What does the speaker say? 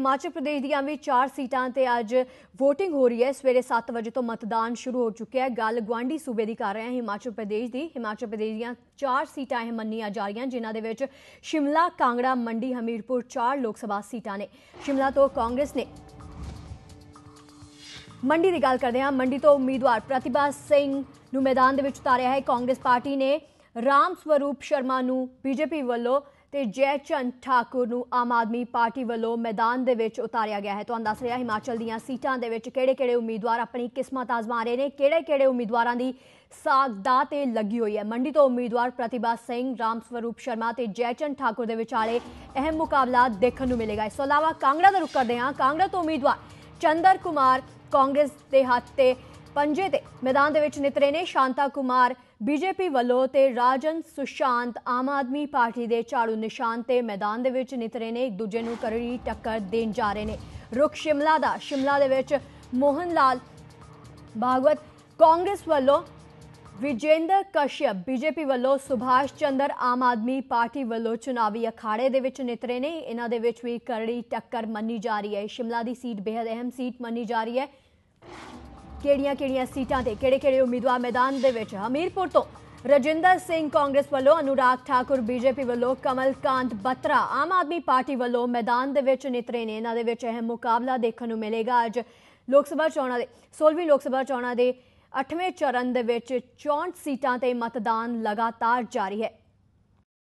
ਹਿਮਾਚਲ ਪ੍ਰਦੇਸ਼ ਦੀਆਂ ਵੀ 4 ਸੀਟਾਂ ਤੇ ਅੱਜ VOTING ਹੋ ਰਹੀ ਹੈ। ਸਵੇਰੇ 7 ਵਜੇ ਤੋਂ ਮਤਦਾਨ ਸ਼ੁਰੂ ਹੋ ਚੁੱਕਿਆ ਹੈ। ਗੱਲ ਗਵਾਂਡੀ ਸੂਬੇ ਦੀ ਕਰ ਰਹੇ ਹਾਂ। ਹਿਮਾਚਲ ਪ੍ਰਦੇਸ਼ ਦੀ। ਹਿਮਾਚਲ ਪ੍ਰਦੇਸ਼ ਦੀਆਂ 4 ਸੀਟਾਂ ਇਹ ਮੰਨੀਆਂ ਜਾ ਰਹੀਆਂ, ਜਿਨ੍ਹਾਂ ਦੇ ਵਿੱਚ ਸ਼ਿਮਲਾ, ਕਾਂਗੜਾ, ਮੰਡੀ, ਹਮੀਰਪੁਰ 4 ਲੋਕ ਸਭਾ ਸੀਟਾਂ ਨੇ। ਸ਼ਿਮਲਾ ਤੋਂ ਕਾਂਗਰਸ ਨੇ ਮੰਡੀ ਦੀ ਗੱਲ ਕਰਦੇ ਹਾਂ। ਮੰਡੀ ਤੋਂ ਉਮੀਦਵਾਰ ਪ੍ਰਤਿਭਾ ਸਿੰਘ ਨੂੰ ਮੈਦਾਨ ਦੇ ਵਿੱਚ ਉਤਾਰਿਆ ਹੈ। ਕਾਂਗਰਸ ਪਾਰਟੀ ਨੇ ਰਾਮ ਸਵਰੂਪ ਸ਼ਰਮਾ ਨੂੰ ਬੀਜੇਪੀ ਵੱਲੋਂ ਤੇ ਜੈਚੰਦ ਠਾਕੁਰ ਨੂੰ ਆਮ ਆਦਮੀ ਪਾਰਟੀ ਵੱਲੋਂ ਮੈਦਾਨ ਦੇ ਵਿੱਚ ਉਤਾਰਿਆ ਗਿਆ ਹੈ। ਤੁਹਾਨੂੰ ਦੱਸ ਰਿਹਾ, ਹਿਮਾਚਲ ਦੀਆਂ ਸੀਟਾਂ ਦੇ ਵਿੱਚ ਕਿਹੜੇ-ਕਿਹੜੇ ਉਮੀਦਵਾਰ ਆਪਣੀ ਕਿਸਮਤ ਆਜ਼ਮਾ ਰਹੇ ਨੇ? ਕਿਹੜੇ-ਕਿਹੜੇ ਉਮੀਦਵਾਰਾਂ ਦੀ ਸਾਗਦਾ ਤੇ ਲੱਗੀ ਹੋਈ ਹੈ? ਮੰਡੀ ਤੋਂ ਉਮੀਦਵਾਰ ਪ੍ਰਤਿਭਾ ਸਿੰਘ, ਰਾਮ ਸਵਰੂਪ ਸ਼ਰਮਾ ਤੇ ਜੈਚੰਦ ਠਾਕੁਰ ਦੇ ਵਿਚਾਲੇ ਅਹਿਮ ਮੁਕਾਬਲਾ ਦੇਖਣ ਨੂੰ ਮਿਲੇਗਾ। ਇਸ ਤੋਂ ਇਲਾਵਾ ਕਾਂਗੜਾ ਦਾ ਰੁਖ ਕਰਦੇ ਹਾਂ। ਕਾਂਗੜਾ ਤੋਂ ਉਮੀਦਵਾਰ ਚੰਦਰ ਕੁਮਾਰ ਕਾਂਗਰਸ ਦੇ ਹੱਥ ਤੇ ਪੰਜੇ ਤੇ ਮੈਦਾਨ ਦੇ ਵਿੱਚ ਨਿਤਰੇ ਨੇ ਸ਼ਾਂਤਾ ਕੁਮਾਰ, ਬੀਜੇਪੀ ਵੱਲੋਂ ਤੇ ਰਾਜਨ ਸੁਸ਼ਾਂਤ, ਆਮ ਆਦਮੀ ਪਾਰਟੀ ਦੇ ਝਾੜੂ ਨਿਸ਼ਾਨ ਤੇ ਮੈਦਾਨ ਦੇ ਵਿੱਚ ਨਿਤਰੇ ਨੇ ਇੱਕ ਦੂਜੇ ਨੂੰ ਕਰੜੀ ਟੱਕਰ ਦੇਣ ਜਾ ਰਹੇ ਨੇ। ਰੁਖ ਸ਼ਿਮਲਾ ਦਾ, ਸ਼ਿਮਲਾ ਦੇ ਵਿੱਚ ਮੋਹਨ ਲਾਲ ਭਾਗਵਤ, ਕਾਂਗਰਸ ਵੱਲੋਂ ਵਿਜੇਂਦਰ ਕਸ਼ਯਪ, ਬੀਜੇਪੀ ਵੱਲੋਂ ਸੁਭਾਸ਼ ਚੰਦਰ, ਆਮ ਆਦਮੀ ਪਾਰਟੀ ਵੱਲੋਂ ਚੁਣਾਵੀ ਅਖਾੜੇ ਦੇ ਵਿੱਚ ਨਿਤਰੇ ਨੇ। ਇਹਨਾਂ ਦੇ ਵਿੱਚ ਵੀ ਕਰੜੀ ਟੱਕਰ ਮੰਨੀ ਜਾ ਰਹੀ ਹੈ। ਸ਼ਿਮਲਾ ਦੀ ਸੀਟ ਬੇहद ਅਹਿਮ ਸੀਟ ਮੰਨੀ ਜਾ ਰਹੀ ਹੈ। ਕਿਹੜੀਆਂ-ਕਿਹੜੀਆਂ ਸੀਟਾਂ ਤੇ ਕਿਹੜੇ-ਕਿਹੜੇ ਉਮੀਦਵਾਰ ਮੈਦਾਨ ਦੇ ਵਿੱਚ ਹਮੀਰਪੁਰ ਤੋਂ ਰਜਿੰਦਰ ਸਿੰਘ ਕਾਂਗਰਸ ਵੱਲੋਂ, ਅਨੁਰਾਗ ਠਾਕੁਰ ਬੀਜੇਪੀ ਵੱਲੋਂ, ਕਮਲਕਾਂਤ ਬੱਤਰਾ ਆਮ ਆਦਮੀ ਪਾਰਟੀ ਵੱਲੋਂ ਮੈਦਾਨ ਦੇ ਵਿੱਚ ਨਿਤਰੇ ਨੇ। ਇਹਨਾਂ ਦੇ ਵਿੱਚ ਅਹਿਮ ਮੁਕਾਬਲਾ ਦੇਖਣ ਨੂੰ ਮਿਲੇਗਾ ਅੱਜ ਲੋਕ ਸਭਾ ਚੋਣਾਂ ਦੇ 16ਵੀਂ ਲੋਕ ਸਭਾ ਚੋਣਾਂ ਦੇ 8ਵੇਂ ਚਰਨ ਦੇ ਵਿੱਚ 64 ਸੀਟਾਂ ਤੇ ਮਤਦਾਨ ਲਗਾਤਾਰ ਜਾਰੀ ਹੈ।